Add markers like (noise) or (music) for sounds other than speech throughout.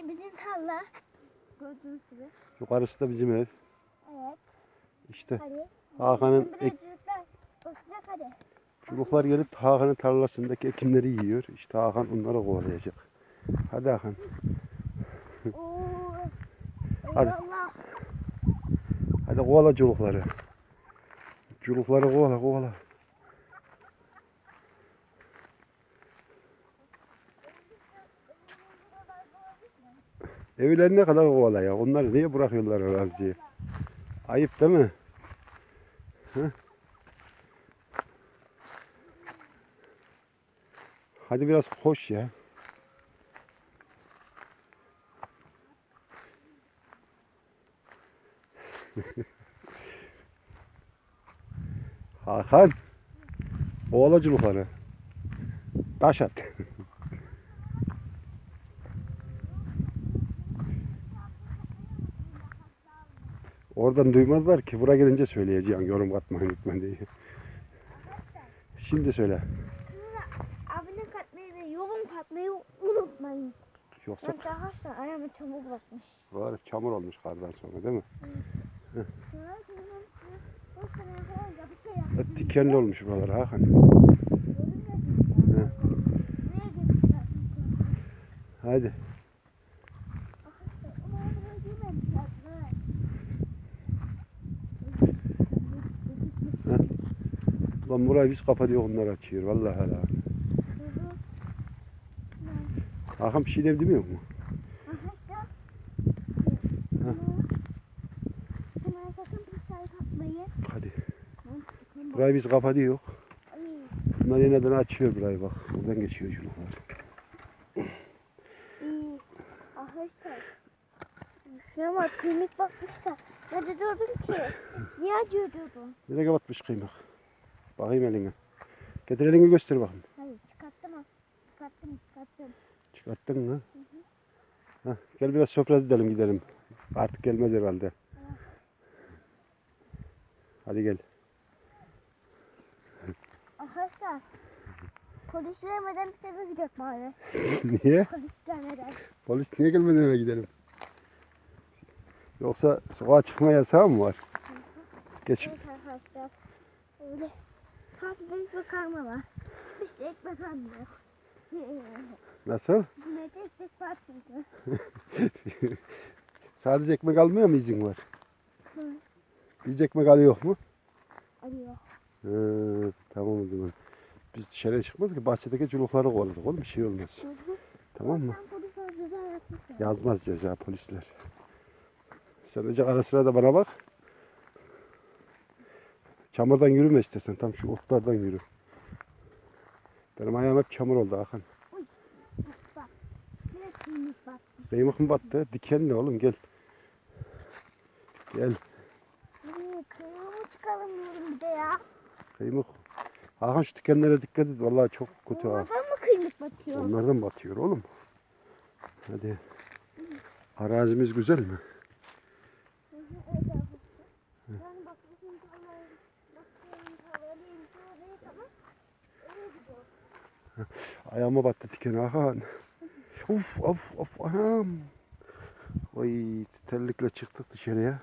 şey bizim tarla. Gördüğünüz gibi. Yukarısı da bizim ev. Evet. İşte Hadi. Hakan'ın ek, çocuklar basacak hadi. çocuklar gelip Hakan'ın tarlasındaki ekinleri yiyor. İşte Hakan onları kovalayacak. Hadi Hakan. Oo. Hadi. Eyvallah. Hadi kovala çocukları. Çocukları kovala kovala. Evlerine kadar kovala ya. Onları niye bırakıyorlar araziye? Ayıp değil mi? Hı? Hadi biraz koş ya. (laughs) Hakan. Kovala çocukları. Taş at. Oradan duymazlar ki. Buraya gelince söyleyeceğim. Yorum katmayın lütfen diye. Şimdi söyle. Abone katmayı ve yorum katmayı unutmayın. Yoksa Arkadaşlar ayağıma çamur batmış. var çamur olmuş kardan sonra değil mi? Yaptım. Hep dikenli olmuş buralar Hakan. Hadi. Arkadaşlar, onu oraya girmemişler. Evet. Lan burayı biz kapatıyor onlar açıyor. Vallahi hala. Hakan bir şey de demiyor mu? Katmayı. Hadi. Burayı biz kapatıyor. Bunlar yeniden açıyor burayı bak. Buradan geçiyor çocuklar. Şuna bak kıymık bakmışlar. Ben de diyordum ki. Niye acıyor diyordum. Nereye kapatmış kıymak? Bakayım eline. Getir elini göster bakayım. Hayır çıkarttım ha. Çıkarttım çıkarttım. Çıkarttın mı? Heh, gel biraz sofra edelim gidelim. Artık gelmez herhalde. Hadi gel. Arkadaşlar. Polis gelmeden bir sefer gidelim bari. (laughs) Niye? Polis gelmeden. Polis niye gelmeden eve gidelim? Yoksa sokağa çıkma yasağı mı var? Geç. Evet arkadaşlar. Öyle. Sadece ekmek karma var. Bir şey ekmek almıyor. Nasıl? Cümlete ekmek var çünkü. (laughs) Sadece ekmek almıyor mu izin var? Hı. Biz ekmek alıyor mu? Alıyor. Ee, tamam o zaman. Biz dışarıya çıkmadık ki bahçedeki çocukları kovaladık oğlum bir şey olmaz. Hı hı. Tamam mı? Polis. Yazmaz ceza polisler. Sen önce ara sıra da bana bak. Çamurdan yürüme istersen. Tam şu otlardan yürü. Benim ayağım hep çamur oldu Hakan. Mı battı? Dikenli oğlum gel. Gel. Kıymığı çıkaramıyorum bir de ya. Kıymık. Hakan şu dikenlere dikkat et. Vallahi çok kötü ha. Onlardan mı kıymık batıyor? Onlardan batıyor oğlum. Hadi. Arazimiz güzel mi? Ayağıma battı diken Hakan. Uf of of anam. Oy terlikle çıktık dışarıya.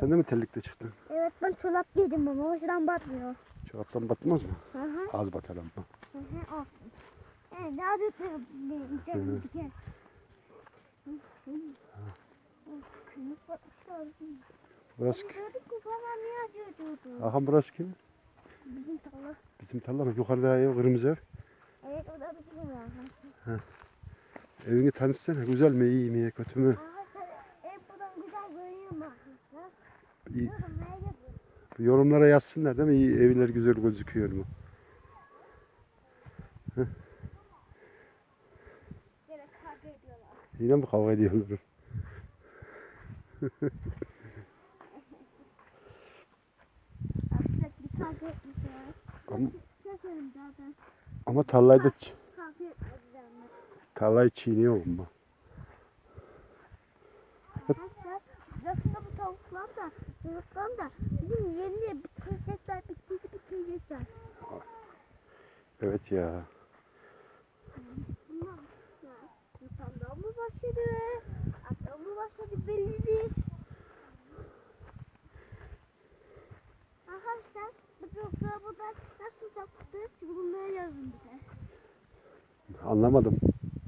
Sen de mi terlikle çıktın? Evet ben çorap giydim ama o yüzden batmıyor. Çoraptan batmaz mı? Hı hı. Az batar ama. Hı hı olsun. Evet daha da benim canım diken. Hı Burası gördük ki falan niye acıyor diyordu. Hakan burası kim? Bizim tarla. Bizim tarla mı? Yukarıda ev, kırmızı ev. Evet o da bizim ev. Evini tanıtsana. Güzel mi, iyi mi, kötü mü? Arkadaşlar ev buradan güzel görünüyor mu? İyi. Yorumlara yazsınlar değil mi? İyi evler güzel gözüküyor mu? Ediyorlar. Yine mi kavga ediyorlar? (laughs) Arkadaşlar bir kavga etmişler. Ama, ama tarlayı da tarlayı çiğniyor mu? Aslında bu tavuklar da tavuklar da bizim yerine bitirecekler bittiyse bitirecekler. Evet ya. Bunlar. Yukarıdan mı başladı? Alttan mı başladı belli değil. Arkadaşlar bu çocuklar burada nasıl yaptı? Çünkü bunları yazın bize. Anlamadım.